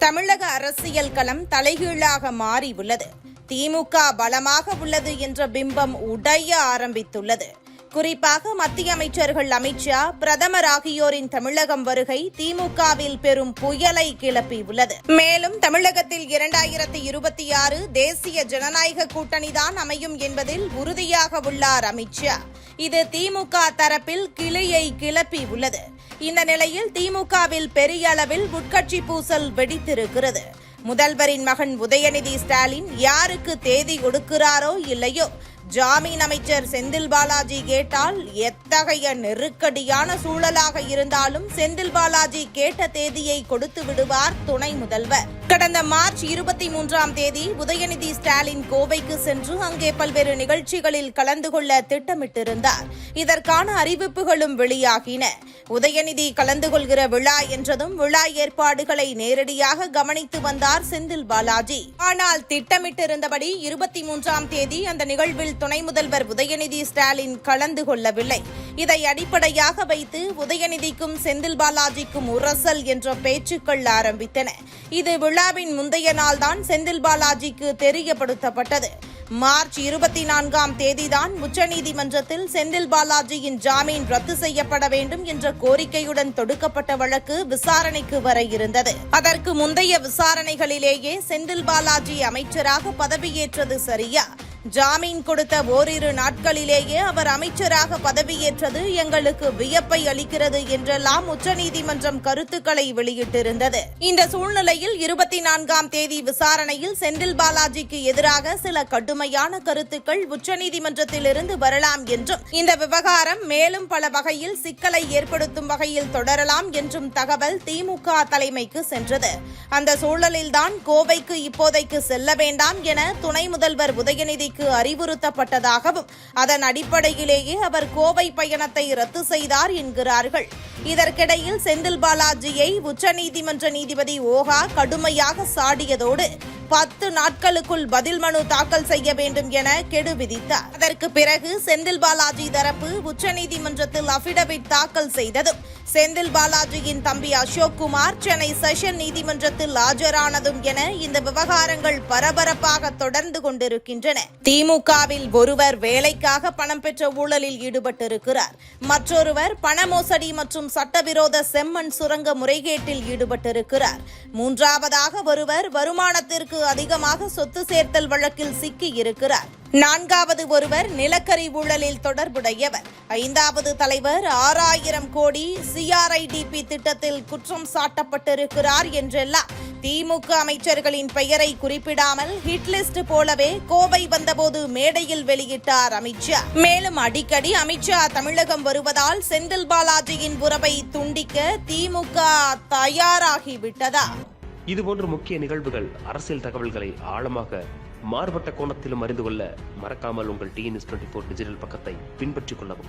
தமிழக அரசியல் களம் தலைகீழாக மாறி உள்ளது. திமுக பலமாக உள்ளது என்ற பிம்பம் உடைய ஆரம்பித்துள்ளது. குறிப்பாக மத்திய அமைச்சர்கள் அமித்ஷா பிரதமர் ஆகியோரின் தமிழகம் வருகை திமுகவில் பெரும் புயலை கிளப்பியுள்ளது மேலும் தமிழகத்தில் இரண்டாயிரத்தி இருபத்தி ஆறு தேசிய ஜனநாயக கூட்டணிதான் அமையும் என்பதில் உறுதியாக உள்ளார் அமித்ஷா இது திமுக தரப்பில் கிளையை கிளப்பி உள்ளது. இந்த நிலையில் திமுகவில் பெரிய அளவில் உட்கட்சி பூசல் வெடித்திருக்கிறது. முதல்வரின் மகன் உதயநிதி ஸ்டாலின் யாருக்கு தேதி கொடுக்கிறாரோ இல்லையோ ஜாமீன் அமைச்சர் செந்தில் பாலாஜி கேட்டால் எத்தகைய நெருக்கடியான சூழலாக இருந்தாலும் செந்தில் பாலாஜி கேட்ட தேதியை கொடுத்து விடுவார் துணை முதல்வர். கடந்த மார்ச் இருபத்தி மூன்றாம் தேதி உதயநிதி ஸ்டாலின் கோவைக்கு சென்று அங்கே பல்வேறு நிகழ்ச்சிகளில் கலந்து கொள்ள திட்டமிட்டிருந்தார். இதற்கான அறிவிப்புகளும் வெளியாகின. உதயநிதி கலந்து கொள்கிற விழா என்றதும் விழா ஏற்பாடுகளை நேரடியாக கவனித்து வந்தார் செந்தில் பாலாஜி. ஆனால் திட்டமிட்டிருந்தபடி இருபத்தி மூன்றாம் தேதி அந்த நிகழ்வில் துணை முதல்வர் உதயநிதி ஸ்டாலின் கலந்து கொள்ளவில்லை. இதை அடிப்படையாக வைத்து உதயநிதிக்கும் செந்தில் பாலாஜிக்கும் உரசல் என்ற பேச்சுக்கள் ஆரம்பித்தன. இது விழாவின் முந்தைய நாள்தான் செந்தில் பாலாஜிக்கு தெரியப்படுத்தப்பட்டது மார்ச் இருபத்தி நான்காம் தேதிதான் உச்சநீதிமன்றத்தில் செந்தில் பாலாஜியின் ஜாமீன் ரத்து செய்யப்பட வேண்டும் என்ற கோரிக்கையுடன் தொடுக்கப்பட்ட வழக்கு விசாரணைக்கு வர இருந்தது. அதற்கு முந்தைய விசாரணைகளிலேயே செந்தில் பாலாஜி அமைச்சராக பதவியேற்றது சரியா? ஜாமீன் கொடுத்த ஓரிரு நாட்களிலேயே அவர் அமைச்சராக பதவியேற்றது எங்களுக்கு வியப்பை அளிக்கிறது என்றெல்லாம் உச்சநீதிமன்றம் கருத்துக்களை வெளியிட்டிருந்தது. இந்த சூழ்நிலையில் இருபத்தி நான்காம் தேதி விசாரணையில் செந்தில் பாலாஜிக்கு எதிராக சில கடுமையான கருத்துக்கள் உச்சநீதிமன்றத்திலிருந்து வரலாம் என்றும் இந்த விவகாரம் மேலும் பல வகையில் சிக்கலை ஏற்படுத்தும் வகையில் தொடரலாம் என்றும் தகவல் திமுக தலைமைக்கு சென்றது. அந்த சூழலில்தான் கோவைக்கு இப்போதைக்கு செல்ல வேண்டாம் என துணை முதல்வர் உதயநிதி உதயநிதிக்கு அறிவுறுத்தப்பட்டதாகவும் அதன் அடிப்படையிலேயே அவர் கோவை பயணத்தை ரத்து செய்தார் என்கிறார்கள். இதற்கிடையில் செந்தில் பாலாஜியை உச்சநீதிமன்ற நீதிபதி ஓகா கடுமையாக சாடியதோடு பத்து நாட்களுக்குள் பதில் மனு தாக்கல் செய்ய வேண்டும் என கெடு விதித்தார். அதற்கு பிறகு செந்தில் பாலாஜி தரப்பு உச்சநீதிமன்றத்தில் அபிடவிட் தாக்கல் செய்ததும் செந்தில் பாலாஜியின் தம்பி அசோக் குமார் சென்னை செஷன் நீதிமன்றத்தில் ஆஜரானதும் என இந்த விவகாரங்கள் பரபரப்பாக தொடர்ந்து கொண்டிருக்கின்றன. திமுகவில் ஒருவர் வேலைக்காக பணம் பெற்ற ஊழலில் ஈடுபட்டிருக்கிறார். மற்றொருவர் பண மோசடி மற்றும் சட்டவிரோத செம்மண் சுரங்க முறைகேட்டில் ஈடுபட்டிருக்கிறார். மூன்றாவதாக ஒருவர் வருமானத்திற்கு அதிகமாக சொத்து சேர்த்தல் வழக்கில் சிக்கி இருக்கிறார் நான்காவது ஒருவர் நிலக்கரி ஊழலில் தொடர்புடையவர். ஐந்தாவது தலைவர் ஆறாயிரம் கோடி சிஆர்ஐடிபி திட்டத்தில் குற்றம் சாட்டப்பட்டிருக்கிறார் என்றெல்லாம் திமுக அமைச்சர்களின் பெயரை குறிப்பிடாமல் ஹிட்லிஸ்ட் போலவே கோவை வந்தபோது மேடையில் வெளியிட்டார் அமித்ஷா மேலும் அடிக்கடி அமித்ஷா தமிழகம் வருவதால் செந்தில் பாலாஜியின் உறவை துண்டிக்க திமுக தயாராகிவிட்டதா இதுபோன்ற முக்கிய நிகழ்வுகள் அரசியல் தகவல்களை ஆழமாக மாறுபட்ட கோணத்திலும் அறிந்து கொள்ள மறக்காமல் உங்கள் டிஎன்எஸ் டுவெண்ட்டி ஃபோர் டிஜிட்டல் பக்கத்தை பின்பற்றிக் கொள்ளவும்.